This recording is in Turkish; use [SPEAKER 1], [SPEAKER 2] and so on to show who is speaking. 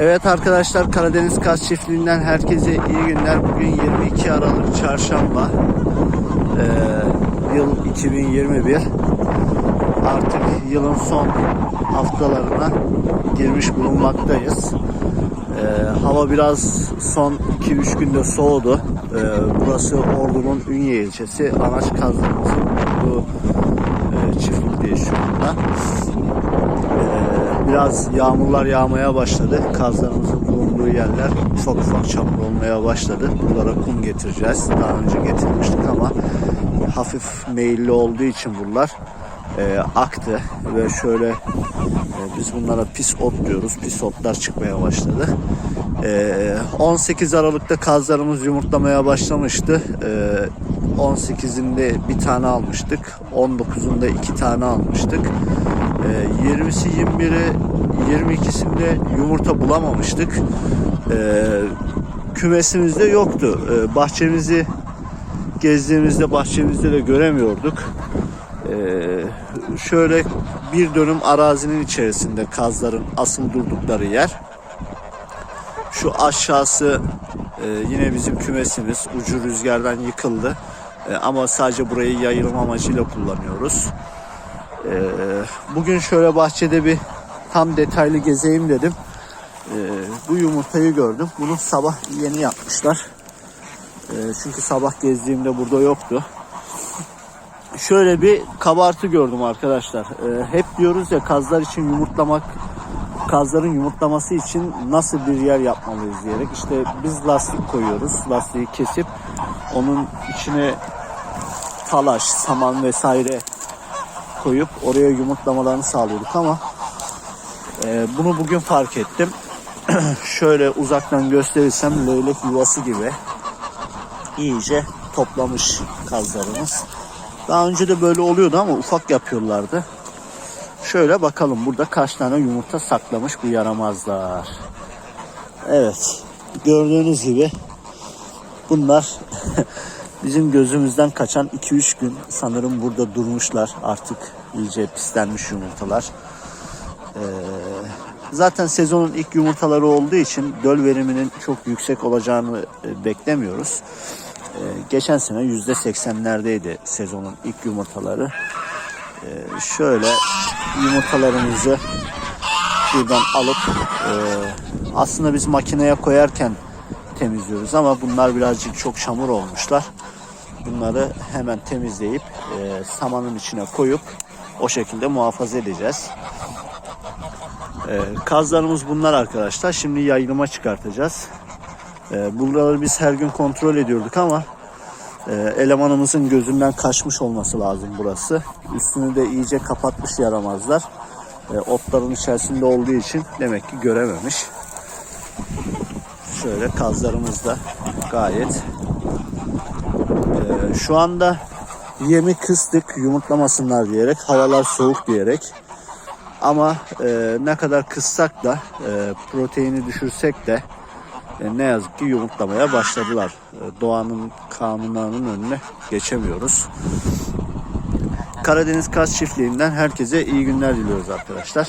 [SPEAKER 1] Evet arkadaşlar Karadeniz Kaz Çiftliği'nden herkese iyi günler. Bugün 22 Aralık Çarşamba. Ee, yıl 2021. Artık yılın son haftalarına girmiş bulunmaktayız. Ee, hava biraz son 2-3 günde soğudu. Ee, burası Ordu'nun Ünye ilçesi. Anaç Kazlarımızın bu e, çiftlikteyiz şu anda. Biraz yağmurlar yağmaya başladı. Kazlarımızın bulunduğu yerler ufak ufak çamur olmaya başladı. Buralara kum getireceğiz. Daha önce getirmiştik ama hafif meyilli olduğu için buralar e, aktı ve şöyle e, biz bunlara pis ot diyoruz. Pis otlar çıkmaya başladı. E, 18 Aralık'ta kazlarımız yumurtlamaya başlamıştı. E, 18'inde bir tane almıştık. 19'unda iki tane almıştık. E, 20'si 21'i 22'sinde yumurta bulamamıştık. E, kümesimizde yoktu. E, bahçemizi gezdiğimizde bahçemizde de göremiyorduk. Ee, şöyle bir dönüm arazinin içerisinde kazların asıl durdukları yer. Şu aşağısı e, yine bizim kümesimiz. Ucu rüzgardan yıkıldı. E, ama sadece burayı yayılma amacıyla kullanıyoruz. E, bugün şöyle bahçede bir tam detaylı gezeyim dedim. E, bu yumurtayı gördüm. Bunu sabah yeni yapmışlar. E, çünkü sabah gezdiğimde burada yoktu şöyle bir kabartı gördüm arkadaşlar. Ee, hep diyoruz ya kazlar için yumurtlamak, kazların yumurtlaması için nasıl bir yer yapmalıyız diyerek. İşte biz lastik koyuyoruz. Lastiği kesip onun içine talaş, saman vesaire koyup oraya yumurtlamalarını sağlıyorduk ama e, bunu bugün fark ettim. şöyle uzaktan gösterirsem leylek yuvası gibi iyice toplamış kazlarımız. Daha önce de böyle oluyordu ama ufak yapıyorlardı. Şöyle bakalım burada kaç tane yumurta saklamış bu yaramazlar. Evet. Gördüğünüz gibi bunlar bizim gözümüzden kaçan 2-3 gün sanırım burada durmuşlar. Artık iyice pislenmiş yumurtalar. Ee, zaten sezonun ilk yumurtaları olduğu için döl veriminin çok yüksek olacağını e, beklemiyoruz. Ee, geçen sene yüzde seksenlerdeydi sezonun ilk yumurtaları. Ee, şöyle yumurtalarımızı şuradan alıp e, aslında biz makineye koyarken temizliyoruz ama bunlar birazcık çok çamur olmuşlar. Bunları hemen temizleyip e, samanın içine koyup o şekilde muhafaza edeceğiz. E, kazlarımız bunlar arkadaşlar. Şimdi yayılıma çıkartacağız. E, buraları biz her gün kontrol ediyorduk ama e, elemanımızın gözünden kaçmış olması lazım burası. Üstünü de iyice kapatmış yaramazlar. E, otların içerisinde olduğu için demek ki görememiş. Şöyle kazlarımız da gayet. E, şu anda yemi kıstık yumurtlamasınlar diyerek havalar soğuk diyerek ama e, ne kadar kıssak da e, proteini düşürsek de e, ne yazık ki yumurtlamaya başladılar. E, doğanın kanunlarının önüne geçemiyoruz. Karadeniz Kaz Çiftliği'nden herkese iyi günler diliyoruz arkadaşlar.